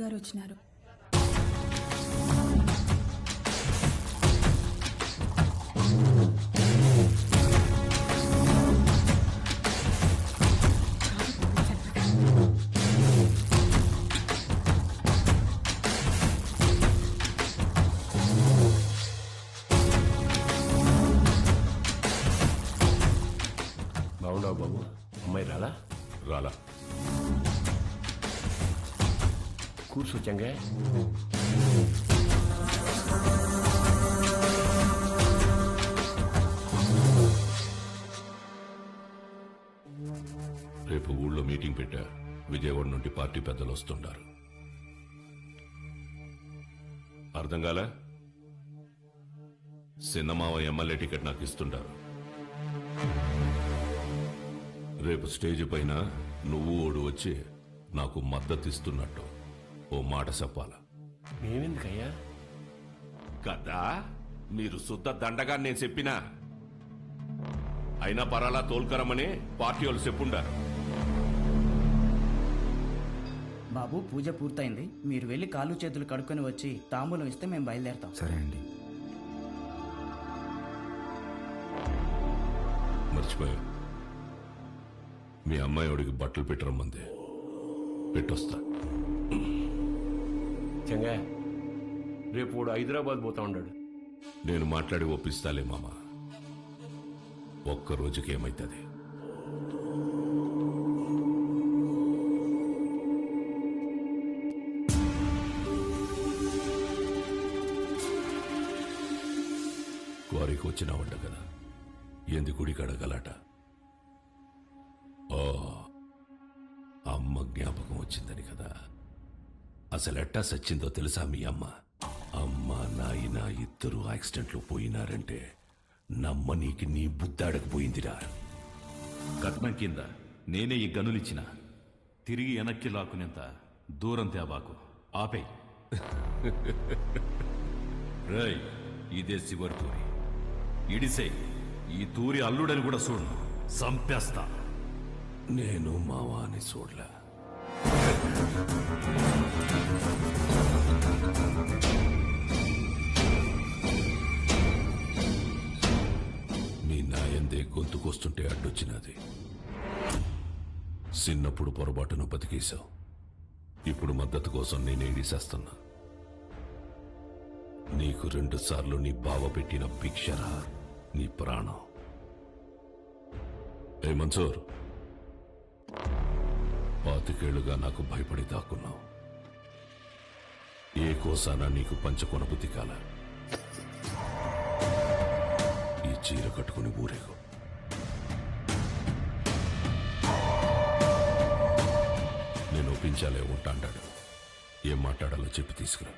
గారు వచ్చినారు. కూర్చో రేపు ఊళ్ళో మీటింగ్ పెట్టా. విజయవాడ నుండి పార్టీ పెద్దలు వస్తుంటారు అర్థం కాలే? సిన్నమావ ఎమ్మెల్యే టికెట్ నాకు ఇస్తుంటారు రేపు స్టేజ్ పైన నువ్వు ఓడు వచ్చి నాకు మద్దతు ఇస్తున్నట్టు. ఓ మాట చెప్పాలా. మేమెందుకయ్యా? కదా మీరు శుద్ధ దండగా నేను చెప్పినా. అయినా పరాలా తోల్కరమని పార్టీ వాళ్ళు చెప్పుండారు. బాబు పూజ పూర్తయింది. మీరు వెళ్ళి కాళ్ళు చేతులు కడుక్కొని వచ్చి తాంబూలం ఇస్తే మేము బయలుదేరతాం. సరే అండి. మర్చిపోయా. మీ అమ్మాయి వాడికి బట్టలు పెట్టరమ్మంది. పెట్టొస్తా. చెంగా రేపు వాడు హైదరాబాద్ పోతా ఉన్నాడు నేను మాట్లాడి ఒప్పిస్తాలే మామ. ఒక్క రోజుకి ఏమైతుంది? వారికి వచ్చినావంట కదా? ఎందు గుడి అడగలట ఓ అమ్మ జ్ఞాపకం వచ్చిందని కదా? అసలెట్టా సచ్చిందో తెలుసా మీ అమ్మ? అమ్మ నాయన ఇద్దరు యాక్సిడెంట్లో పోయినారంటే నమ్మ నీకి నీ బుద్ధాడకపోయిందిరా కట్నం కింద నేనే ఈ గనులిచ్చిన. తిరిగి వెనక్కి లాక్కునేంత దూరం తేబాకు. ఆపే. రై ఇదే శివరి తూరి. ఇడిసే ఈ తూరి అల్లుడని కూడా చూడను. సంపేస్తా. నేను మావాని చూడలే. మీ నాయందే గొంతుకొస్తుంటే అడ్డొచ్చినది. చిన్నప్పుడు పొరపాటును బతికేశావు. ఇప్పుడు మద్దతు కోసం నేను ఏడిసేస్తున్నా నీకు రెండు సార్లు నీ బావ పెట్టిన భిక్షరా నీ ప్రాణం. ఏ మన్సూర్ పాతికేళ్ళుగా నాకు భయపడి దాక్కున్నావు. ఏ కోసానా నీకు పంచకొనబుద్ధి కాల. ఈ చీర కట్టుకుని ఊరేగు. నేను ఒప్పించాలే ఉంటాడు ఏం మాట్లాడాలో చెప్పి తీసుకురా.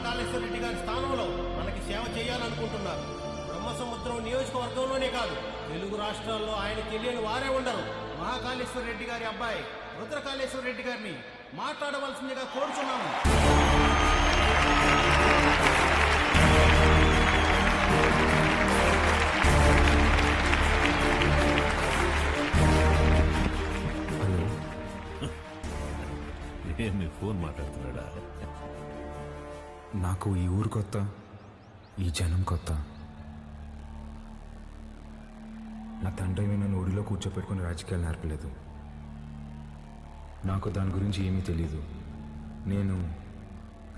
మహాకాళేశ్వర రెడ్డి గారి స్థానంలో మనకి సేవ చేయాలనుకుంటున్నారు. బ్రహ్మసముద్రం నియోజకవర్గంలోనే కాదు తెలుగు రాష్ట్రాల్లో ఆయన తెలియని వారే ఉండరు. మహాకాళేశ్వర రెడ్డి గారి అబ్బాయి రుద్రకాళేశ్వర రెడ్డి గారిని మాట్లాడవలసిందిగా కోరుచున్నాము. మీ ఫోన్ మాట్లాడుతున్నాడా? నాకు ఈ ఊరు కొత్త ఈ జనం కొత్త. నా తండ్రి నన్ను ఒడిలో కూర్చోపెట్టుకుని రాజకీయాలు నేర్పలేదు. నాకు దాని గురించి ఏమీ తెలియదు నేను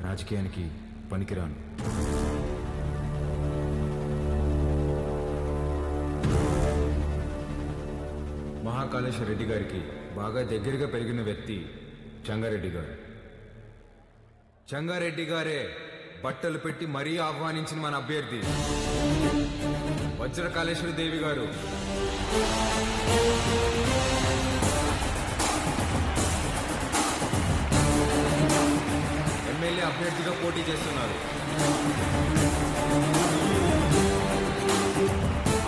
రాజకీయానికి పనికిరాను. మహాకాళేశ్వర రెడ్డి గారికి బాగా దగ్గరగా పెరిగిన వ్యక్తి చంగారెడ్డి గారు. చంగారెడ్డి గారే బట్టలు పెట్టి మరీ ఆహ్వానించిన మన అభ్యర్థి. వజ్రకాళేశ్వరి దేవి గారు. ఎమ్మెల్యే అభ్యర్థిగా పోటీ చేస్తున్నారు.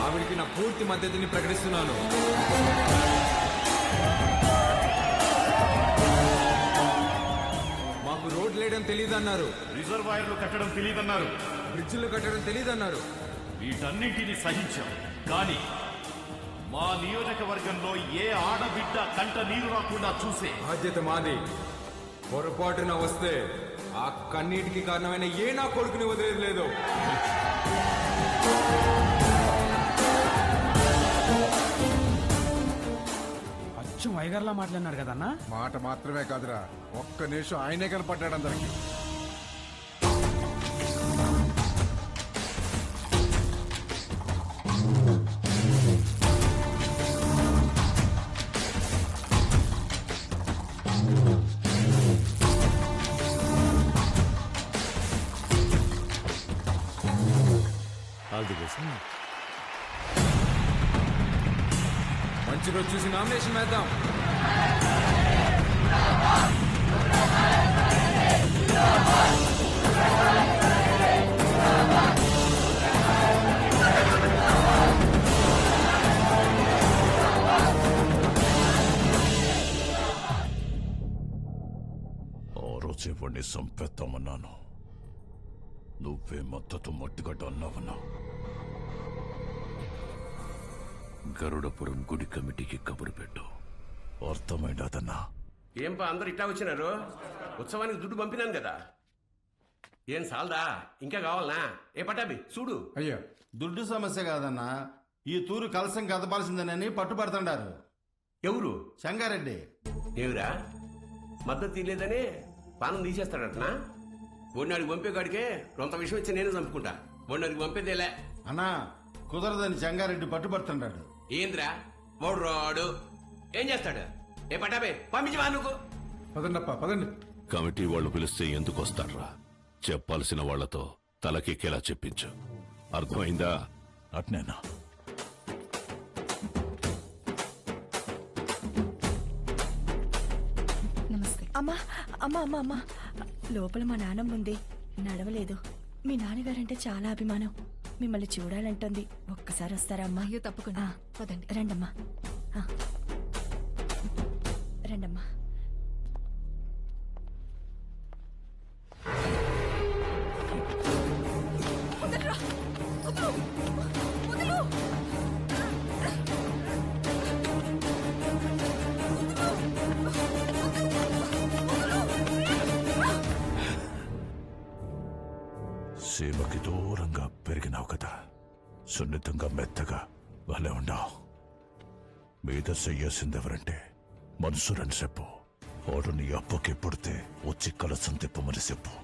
ఆవిడికి నా పూర్తి మద్దతుని ప్రకటిస్తున్నాను. మాకు రోడ్లు వేయడం తెలియదన్నారు రిజర్వాయర్లు కట్టడం తెలియదన్నారు బ్రిడ్జిలు కట్టడం తెలియదన్నారు వీటన్నింటినీ సహించాం. కానీ మా నియోజకవర్గంలో ఏ ఆడబిడ్డ కంట నీరు రాకుండా చూసే బాధ్యత మాది. పొరపాటున వస్తే ఆ కన్నీటికి కారణమైన ఏ నా కొడుకుని వదిలేదు లేదు. అచ్చం వైగర్లా మాట్లాడినారు కదన్నా? మాట మాత్రమే కాదురా. ఒక్క నిమిషం ఆయనే కనపడ్డాడు అందరికి. మంచి రోజు చూసి నామినేషన్ వేద్దాం ఆ వాడిని సంపేద్దామన్నాను నువ్వే మద్దతు మట్టుగడ్డ అన్నావన్నా గరుడపురం గుడి కమిటీకి కబురు పెట్టు. అర్థమైనదన్నా ఏం పా అందరు ఇట్టా వచ్చినారు? ఉత్సవానికి దుడ్డు పంపినాను కదా. ఏం సాల్దా? ఇంకా కావాలనా? ఏ పట్టాబి చూడు. అయ్యా దుడ్డు సమస్య కాదన్నా. ఈ తూరు కలసం కదపాల్సిందేనని పట్టుబడుతుండారు. ఎవరు? సంగారెడ్డి ఏమిరా? మద్దతు తీయలేదని పానం తీసేస్తాడటనా? ఒడినాడికి పంపేగాడికే రొంత విషయం ఇచ్చి నేను చంపుకుంటా. ఒడినాడికి పంపేదేలే. అన్నా కుదరదని సంగారెడ్డి పట్టుబడుతుండాడు. ఏంద్రా? వాడు రాడు ఏం చేస్తాడు? ఏ పట్టాబే పంపించి వా నువ్వు? పదండప్ప పదండి. కమిటీ వాళ్ళు పిలిస్తే ఎందుకు వస్తాడ్రా? చెప్పాల్సిన వాళ్ళతో తలకెక్కేలా చెప్పించు. అర్థమైందా? అట్నేనా? నమస్తే. అమ్మా అమ్మా అమ్మా అమ్మా. లోపల మా నాన్నమ్మ ఉంది నడవలేదు. మీ నాన్నగారంటే చాలా అభిమానం. మిమ్మల్ని చూడాలంటుంది. ఒక్కసారి వస్తారా అమ్మా అయ్యో తప్పకుండా. పదండి. రండమ్మా. ఆ. రండమ్మా. సీమకి దూరంగా పెరిగినావు కదా. సున్నితంగా మెత్తగా భలే ఉన్నావు. మీద చెయ్యాల్సిందెవరంటే మనసురని చెప్పు. వాడు నీ అప్పకి పుడితే వచ్చి కలసం తిప్పమని చెప్పు.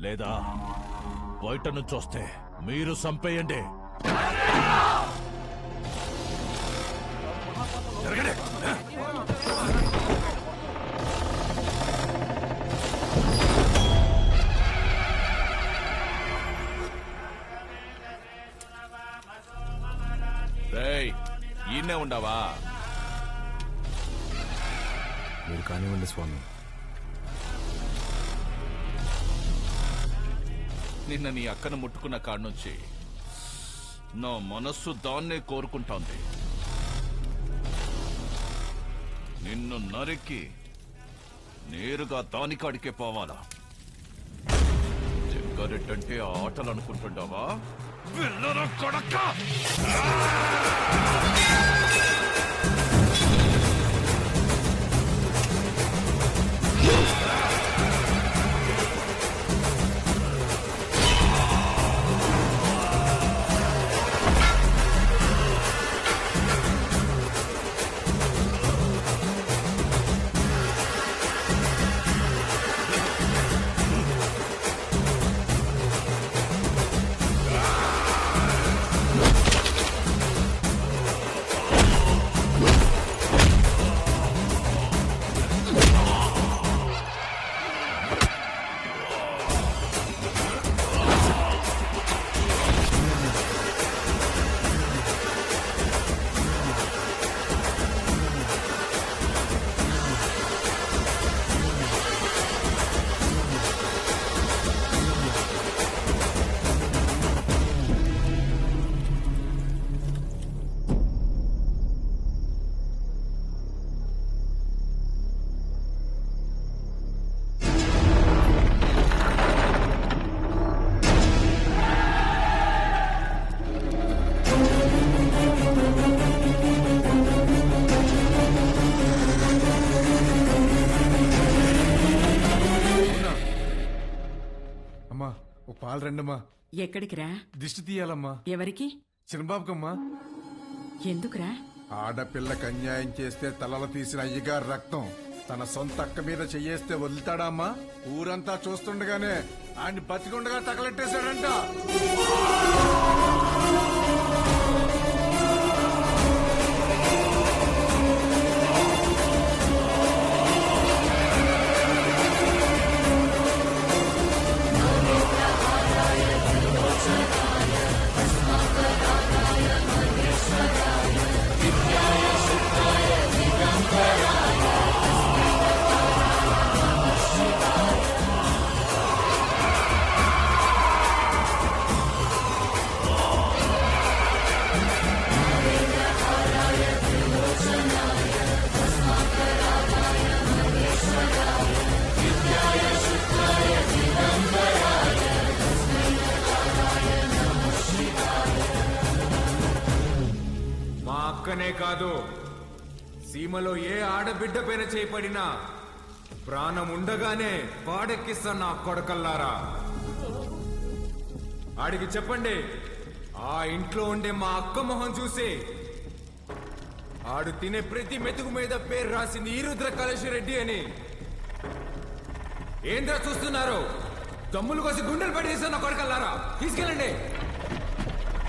లేదా బయట నుంచి వస్తే మీరు సంపేయండి ఈయనే ఉండవా? మీరు కానివ్వండి స్వామి. నిన్న నీ అక్కను ముట్టుకున్న కాడి నుంచి నా మనస్సు దాన్నే కోరుకుంటోంది. నిన్ను నరికి నేరుగా దానికాడికే పోవాలా? జగ్గారెడ్డంటే ఆటలు అనుకుంటుండవా? కొడక్క పాలు రండమ్మా. ఎక్కడికిరా? దిష్టి తీయాలమ్మా. ఎవరికి? చిన్నబాబుకమ్మా. ఎందుకురా? ఆడపిల్లకి అన్యాయం చేస్తే తలలు తీసిన అయ్యగారు రక్తం తన సొంత అక్క మీద చెయ్యేస్తే వదులుతాడా అమ్మా ఊరంతా చూస్తుండగానే ఆయన బతికుండగా తగలెట్టేశాడంట. ఆడబిడ్డ పైన చేపడిన ప్రాణం ఉండగానే వాడెక్కిస్తా నా కొడకల్లారా. ఆడికి చెప్పండి ఆ ఇంట్లో ఉండే మా అక్క మొహం చూసి ఆడు తినే ప్రతి మెతుకు మీద పేరు రాసింది ఈరుద్ర రుద్ర కళేశ్వరెడ్డి అని. ఏంద్రా చూస్తున్నారు? తమ్ములు కోసి గుండెలు పడేసా కొడకల్లారా? తీసుకెళ్ళండి.